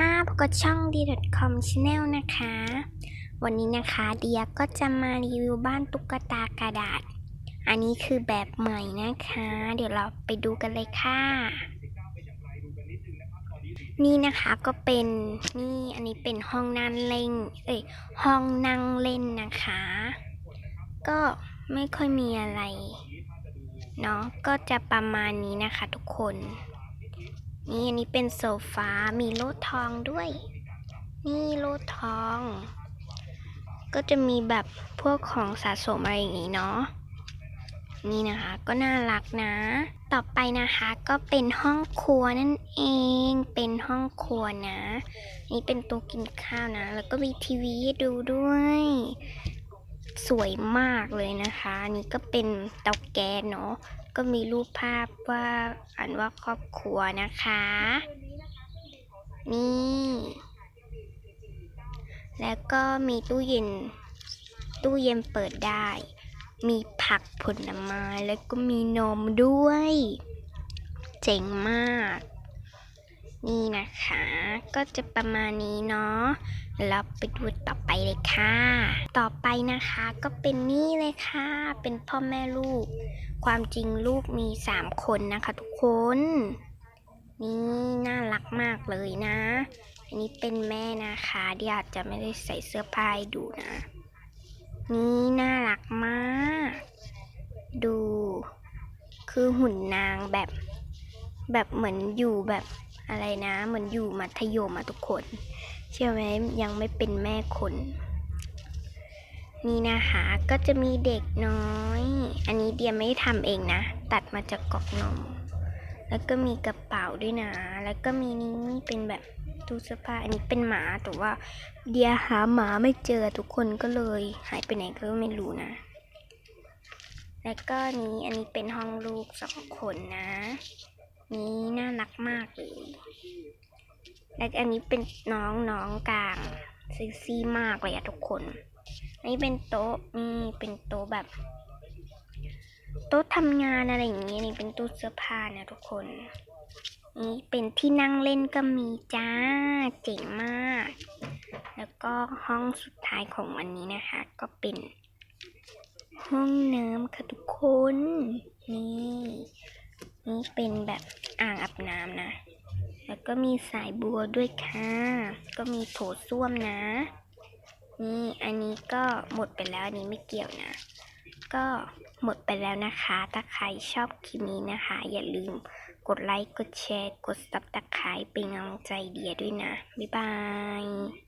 ค่ะพบกับช่อง d c o m Channel นะคะ วันนี้นะคะเดียก็จะมารีวิวบ้านตุ๊กตากระดาษ อันนี้คือแบบใหม่นะคะ เดี๋ยวเราไปดูกันเลยค่ะ นี่นะคะก็เป็นนี่อันนี้เป็นห้องนั่งเล่น เอ้ยห้องนั่งเล่นนะคะ ก็ไม่ค่อยมีอะไรเนาะก็จะประมาณนี้นะคะทุกคน นี่อันนี้เป็นโซฟา มีโลดทองด้วย นี่โลดทอง ก็จะมีแบบพวกของสะสมอะไรอย่างนี้เนาะ นี่นะคะก็น่ารักนะ ต่อไปนะคะก็เป็นห้องครัวนั่นเอง เป็นห้องครัวนะ นี่เป็นโต๊ะกินข้าวนะ แล้วก็มีทีวีให้ดูด้วย สวยมากเลยนะคะอันนี่ก็เป็นเตาแก๊สเนาะ ก็มีรูปภาพว่าอันว่าครอบครัวนะคะ นี่ แล้วก็มีตู้เย็น ตู้เย็นเปิดได้ มีผักผลไม้แล้วก็มีนมด้วย เจ๋งมาก นี่นะคะ ก็จะประมาณนี้เนาะเราไปดูต่อไปเลยค่ะ ต่อไปนะคะก็เป็นนี่เลยค่ะ เป็นพ่อแม่ลูก ความจริงลูกมีสามคนนะคะทุกคน นี่น่ารักมากเลยนะ อันนี้เป็นแม่นะคะเดียวอาจจะไม่ได้ใส่เสื้อผ้าให้ดูนะ นี่น่ารักมาก ดู คือหุ่นนางแบบ แบบเหมือนอยู่แบบอะไรนะ เหมือนอยู่มัธยมอะทุกคน เชื่อไหมยังไม่เป็นแม่คน นี่นะคะก็จะมีเด็กน้อย อันนี้เดียไม่ได้ทำเองนะ ตัดมาจากกล่องนม แล้วก็มีกระเป๋าด้วยนะ แล้วก็มีนี่เป็นแบบตู้เสื้อผ้าอันนี้เป็นหมาแต่ว่า เดียหาหมาไม่เจอทุกคนก็เลย หายไปไหนก็ไม่รู้นะ แล้วก็นี้อันนี้เป็นห้องลูกสองคนนะ นี่น่ารักมากเลยและอันนี้เป็นน้องน้องกลางเซ็กซี่มากเลยอะทุกคน อันนี้เป็นโต๊ะนี่เป็นโต๊ะแบบ โต๊ะทำงานอะไรอย่างเงี้ยนี่เป็นตู้เสื้อผ้านะทุกคน นี่เป็นที่นั่งเล่นก็มีจ้าเจ๋งมาก แล้วก็ห้องสุดท้ายของวันนี้นะคะ ก็เป็น ห้องน้ำค่ะทุกคน นี่ นี่เป็นแบบอ่างอาบน้ำนะ แล้วก็มีสายบัวด้วยค่ะ ก็มีโถส้วมนะ นี่อันนี้ก็หมดไปแล้วอันนี้ไม่เกี่ยวนะ ก็หมดไปแล้วนะคะ ถ้าใครชอบคลิปนี้นะคะ อย่าลืมกดไลค์ กดแชร์ กดซับตะไคร้เป็นกำลังใจเดียด้วยนะ บ๊ายบาย